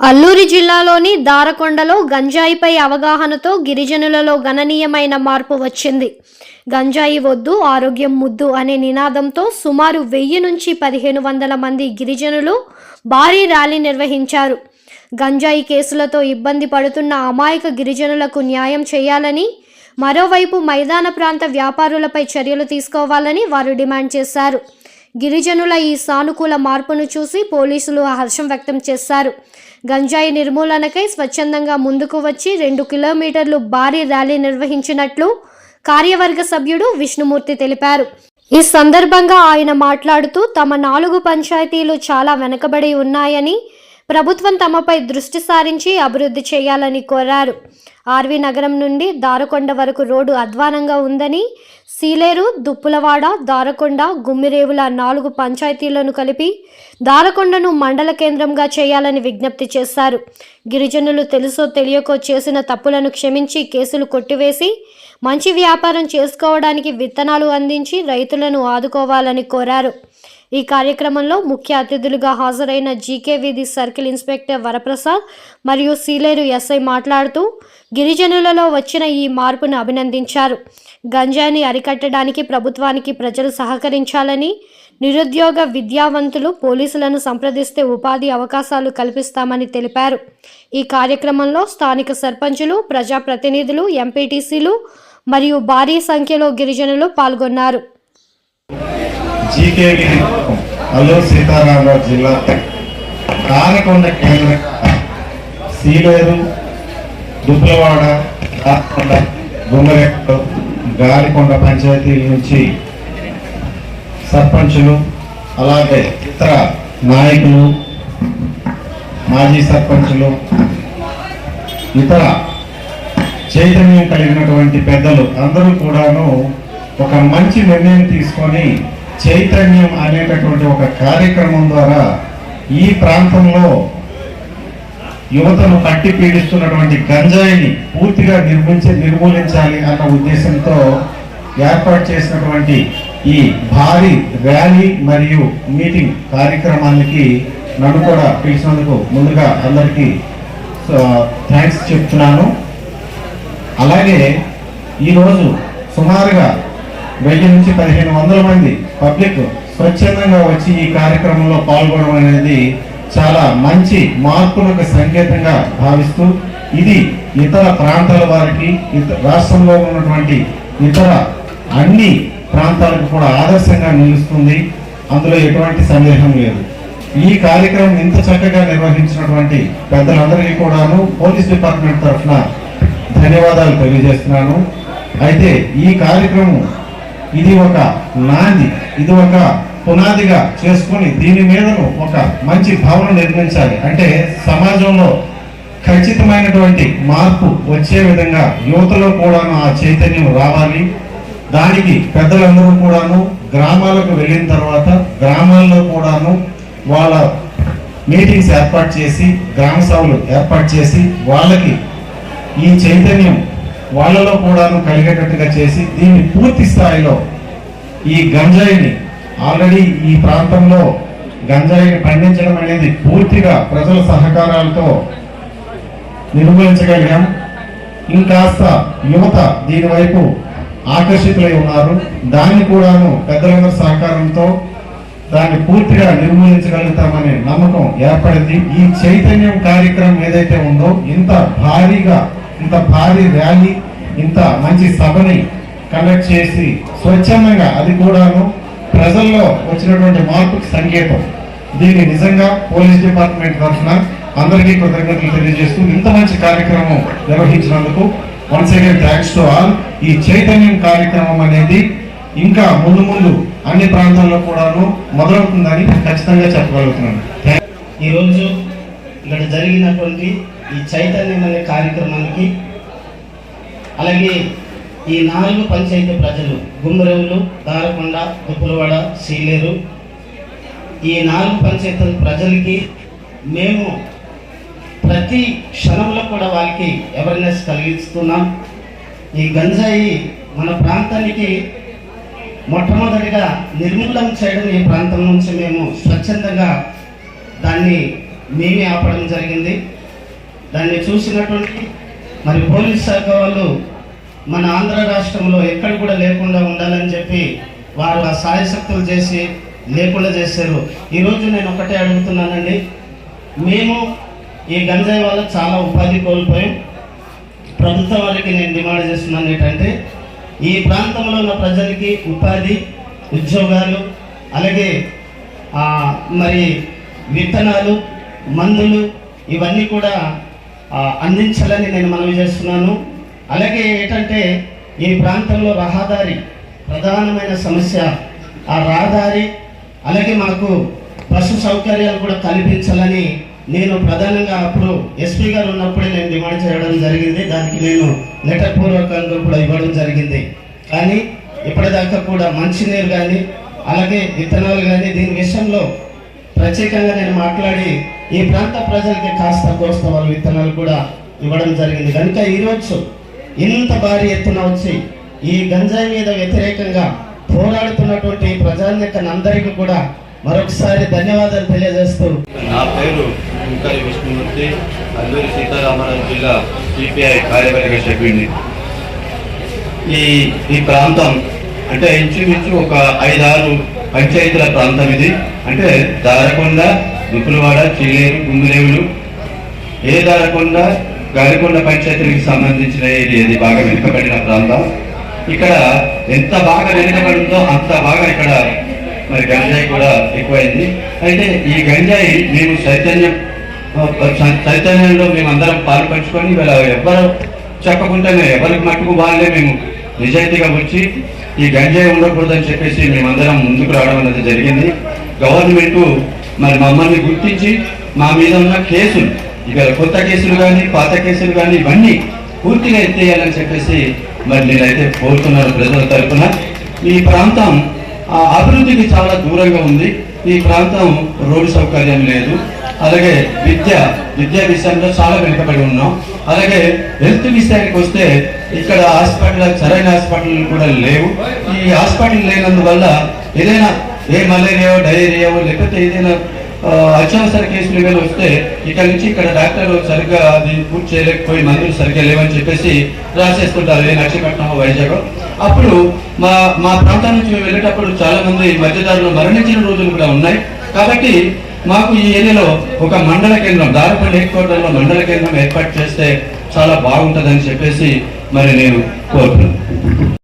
అల్లూరి జిల్లాలోని దారకొండలో గంజాయిపై అవగాహనతో గిరిజనులలో గణనీయమైన మార్పు వచ్చింది. గంజాయి వద్దు ఆరోగ్యం ముద్దు అనే నినాదంతో సుమారు వెయ్యి నుంచి పదిహేను వందల మంది గిరిజనులు భారీ ర్యాలీ నిర్వహించారు. గంజాయి కేసులతో ఇబ్బంది పడుతున్న అమాయక గిరిజనులకు న్యాయం చేయాలని మరోవైపు మైదాన ప్రాంత వ్యాపారులపై చర్యలు తీసుకోవాలని వారు డిమాండ్ చేశారు. గిరిజనుల ఈ సానుకూల మార్పును చూసి పోలీసులు హర్షం వ్యక్తం చేశారు. గంజాయి నిర్మూలనకై స్వచ్ఛందంగా ముందుకు వచ్చి రెండు కిలోమీటర్లు భారీ ర్యాలీ నిర్వహించినట్లు కార్యవర్గ సభ్యుడు విష్ణుమూర్తి తెలిపారు. ఈ సందర్భంగా ఆయన మాట్లాడుతూ తమ నాలుగు పంచాయతీలు చాలా వెనుకబడి ఉన్నాయని ప్రభుత్వం తమపై దృష్టి సారించి అభివృద్ధి చేయాలని కోరారు. ఆర్వి నగరం నుండి దారకొండ వరకు రోడ్డు అధ్వానంగా ఉందని సీలేరు దుప్పులవాడ దారకొండ గుమ్మిరేవుల నాలుగు పంచాయతీలను కలిపి దారకొండను మండల కేంద్రంగా చేయాలని విజ్ఞప్తి చేశారు. గిరిజనులు తెలుసో తెలియకో చేసిన తప్పులను క్షమించి కేసులు కొట్టివేసి మంచి వ్యాపారం చేసుకోవడానికి విత్తనాలు అందించి రైతులను ఆదుకోవాలని కోరారు. ఈ కార్యక్రమంలో ముఖ్య అతిథులుగా హాజరైన జీకే వీధి సర్కిల్ ఇన్స్పెక్టర్ వరప్రసాద్ మరియు సీలేరు ఎస్ఐ మాట్లాడుతూ గిరిజనులలో వచ్చిన ఈ మార్పును అభినందించారు. గంజాయిని అరికట్టడానికి ప్రభుత్వానికి ప్రజలు సహకరించాలని నిరుద్యోగ విద్యావంతులు పోలీసులను సంప్రదిస్తే ఉపాధి అవకాశాలు కల్పిస్తామని తెలిపారు. ఈ కార్యక్రమంలో స్థానిక సర్పంచులు ప్రజాప్రతినిధులు ఎంపీటీసీలు మరియు భారీ సంఖ్యలో గిరిజనులు పాల్గొన్నారు. అల్లూరు జిల్లా కానకొండ సీలేరు దుబ్బలవాడ రాకొండ గాలికొండ పంచాయతీల నుంచి సర్పంచులు అలాగే ఇతర నాయకులు మాజీ సర్పంచులు ఇతర చైతన్యం కలిగినటువంటి పెద్దలు అందరూ కూడాను ఒక మంచి నిర్ణయం తీసుకొని చైతన్యం అనేటటువంటి ఒక కార్యక్రమం ద్వారా ఈ ప్రాంతంలో యువతను కట్టి పీడిస్తున్నటువంటి గంజాయిని పూర్తిగా నిర్మించి నిర్మూలించాలి అన్న ఉద్దేశంతో ఏర్పాటు చేసినటువంటి ఈ భారీ ర్యాలీ మరియు మీటింగ్ కార్యక్రమానికి నన్ను కూడా పిలిచినందుకు ముందుగా అందరికీ థ్యాంక్స్ చెప్తున్నాను. అలాగే ఈరోజు సుమారుగా వెయ్యి నుంచి పదిహేను వందల మంది పబ్లిక్ స్వచ్ఛందంగా వచ్చి ఈ కార్యక్రమంలో పాల్గొనడం అనేది చాలా మంచి మార్పులకు సంకేతంగా భావిస్తూ ఇది ఇతర ప్రాంతాల వారికి ఇత- రాష్ట్రంలో ఉన్నటువంటి ఇతర అన్ని ప్రాంతాలకు కూడా ఆదర్శంగా నిలుస్తుంది. అందులో ఎటువంటి సందేహం లేదు. ఈ కార్యక్రమం ఇంత చక్కగా నిర్వహించినటువంటి పెద్దలందరికీ కూడాను పోలీస్ డిపార్ట్మెంట్ తరఫున ధన్యవాదాలు తెలియజేస్తున్నాను. అయితే ఈ కార్యక్రమం ఇది ఒక నాంది ఇది ఒక పునాదిగా చేసుకొని దీని మీదను ఒక మంచి భావన నిర్మించాలి. అంటే సమాజంలో ఖచ్చితమైనటువంటి మార్పు వచ్చే విధంగా యువతలో కూడాను ఆ చైతన్యం రావాలి. దానికి పెద్దలందరూ కూడాను గ్రామాలకు వెళ్ళిన తర్వాత గ్రామాల్లో కూడాను వాళ్ళ మీటింగ్స్ ఏర్పాటు చేసి గ్రామ సభలు ఏర్పాటు చేసి వాళ్ళకి ఈ చైతన్యం వాళ్ళలో కూడాను కలిగేటట్టుగా చేసి దీన్ని పూర్తి స్థాయిలో ఈ గంజాయిని ఆల్రెడీ ఈ ప్రాంతంలో గంజాయిని పండించడం అనేది పూర్తిగా ప్రజల సహకారాలతో నిర్మూలించగలిగాం. ఇంకాస్త యువత దీని వైపు ఆకర్షితులై ఉన్నారు. దాన్ని కూడాను పెద్దలందరి సహకారంతో దాన్ని పూర్తిగా నిర్మూలించగలుగుతామనే నమ్మకం ఏర్పడింది. ఈ చైతన్యం కార్యక్రమం ఏదైతే ఉందో ఇంత భారీగా ఇంత భారీ ర్యాలీ ఇంత మంచి సభని కండక్ట్ చేసి స్వచ్ఛందంగా అది కూడాను ప్రజల్లో వచ్చినటువంటి మార్పుకి సంకేతం. దీన్ని నిజంగా పోలీస్ డిపార్ట్మెంట్ తరఫున అందరికీ కృతజ్ఞతలు తెలియజేస్తూ ఇంత మంచి కార్యక్రమం నిర్వహించినందుకు once again thanks to all ఈ చైతన్యం కార్యక్రమం అనేది ఇంకా ముందు ముందు అన్ని ప్రాంతాల్లో కూడాను మొదలవుతుందని ఖచ్చితంగా చెప్పగలుగుతున్నాను. ఈరోజు ఇక్కడ జరిగినటువంటి ఈ చైతన్యం అనే కార్యక్రమానికి అలాగే ఈ నాలుగు పంచాయతీ ప్రజలు గుమ్మరెవులు దారకొండ దుప్పులవాడ సీలేరు. ఈ నాలుగు పంచాయతీల ప్రజలకి మేము ప్రతి క్షణంలో కూడా వాళ్ళకి అవేర్నెస్ కలిగిస్తున్నాం. ఈ గంజాయి మన ప్రాంతానికి మొట్టమొదటిగా నిర్మూలన చేయడం ఈ ప్రాంతం నుంచి మేము స్వచ్ఛందంగా దాన్ని మేమే ఆపడం జరిగింది. దాన్ని చూసినటువంటి మరి పోలీస్ శాఖ వాళ్ళు మన ఆంధ్ర రాష్ట్రంలో ఎక్కడ కూడా లేకుండా ఉండాలని చెప్పి వారు ఆ సాయశక్తులు చేసి లేకుండా చేశారు. ఈరోజు నేను ఒకటే అడుగుతున్నానండి. మేము ఈ గంజాయి వల్ల చాలా ఉపాధి కోల్పోయాం. ప్రభుత్వం వారికి నేను డిమాండ్ చేస్తున్నాను ఏంటంటే ఈ ప్రాంతంలో ఉన్న ప్రజలకి ఉపాధి ఉద్యోగాలు అలాగే మరి విత్తనాలు మందులు ఇవన్నీ కూడా అందించాలని నేను మనవి చేస్తున్నాను. అలాగే ఏంటంటే ఈ ప్రాంతంలో రహదారి ప్రధానమైన సమస్య. ఆ రహదారి అలాగే మాకు బస్సు సౌకర్యాలు కూడా కల్పించాలని నేను ప్రధానంగా అప్పుడు ఎస్పీ గారు ఉన్నప్పుడే నేను డిమాండ్ చేయడం జరిగింది. దానికి నేను లెటర్ పూర్వకంగా కూడా ఇవ్వడం జరిగింది. కానీ ఇప్పటిదాకా కూడా మంచినీరు కానీ అలాగే విత్తనాలు కానీ దీని విషయంలో ప్రత్యేకంగా నేను మాట్లాడి ఈ ప్రాంత ప్రజలకి కాస్త కోస్త వాళ్ళ విత్తనాలు కూడా ఇవ్వడం జరిగింది. కనుక ఈరోజు ఇంత భారీ ఎత్తున వచ్చి ఈ గంజాయి మీద వ్యతిరేకంగా పోరాడుతున్నటువంటి ప్రజానికనందరికీ కూడా మరొకసారి ధన్యవాదాలు తెలియజేస్తూ నా పేరు కుంకరి విష్ణుమూర్తి అల్లూరి సీతారామరాజు జిల్లా సిపిఐ కార్యవర్గ సభ్యుడిని. ఈ ఈ ప్రాంతం అంటే ఇంచుమించు ఒక ఐదారు పంచాయతీల ప్రాంతం ఇది. అంటే దారకొండ దుక్కులవాడ చీలేరు గుమ్మిరేవులు ఏ దారకొండ గాలికొండ పంచాయతీకి సంబంధించిన ఏరియా ఇది బాగా వెనుకబడిన ప్రాంతం? ఇక్కడ ఎంత బాగా వెనుకబడిందో అంత బాగా ఇక్కడ మరి గంజాయి కూడా ఎక్కువైంది. అయితే ఈ గంజాయి మేము చైతన్యం చైతన్యంలో మేము అందరం పాలు పంచుకొని ఇవాళ చెప్పకుండానే ఎవరికి మట్టుకు వాళ్ళే మేము నిజాయితీగా వచ్చి ఈ గంజాయి ఉండకూడదని చెప్పేసి మేమందరం ముందుకు రావడం అనేది జరిగింది. గవర్నమెంట్ మరి మమ్మల్ని గుర్తించి మా మీద ఉన్న కేసులు ఇక కొత్త కేసులు కానీ పాత కేసులు కానీ ఇవన్నీ పూర్తిగా ఎత్తేయాలని చెప్పేసి మరి నేనైతే కోరుతున్నాను ప్రజల తరఫున ఈ ప్రాంతం అభివృద్ధికి చాలా దూరంగా ఉంది. ఈ ప్రాంతం రోడ్డు సౌకర్యం లేదు. అలాగే విద్య విద్యా విషయంలో చాలా వెనుకబడి ఉన్నాం. అలాగే హెల్త్ విషయానికి వస్తే ఇక్కడ హాస్పిటల్ సరైన హాస్పిటల్ కూడా లేవు. ఈ హాస్పిటల్ లేనందువల్ల ఏదైనా ఏ మలేరియా డయేరియా లేకపోతే ఏదైనా అత్యవసర కేసులు కానీ వస్తే ఇక్కడ నుంచి ఇక్కడ డాక్టర్ సరిగ్గా అది పూర్తి చేయలేకపోయి మందులు సరిగ్గా లేవని చెప్పేసి రాసేస్తుంటారు ఏ నక్షపట్నం వైజాగ్ అప్పుడు మా మా ప్రాంతం నుంచి మేము వెళ్ళేటప్పుడు చాలా మంది మధ్యదారులు మరణించిన రోజులు కూడా ఉన్నాయి. కాబట్టి మాకు ఈ ఏరియాలో ఒక మండల కేంద్రం దారిపల్లి హెడ్ క్వార్టర్లో మండల కేంద్రం ఏర్పాటు చేస్తే చాలా బాగుంటుందని చెప్పేసి మరి నేను కోరుతున్నాను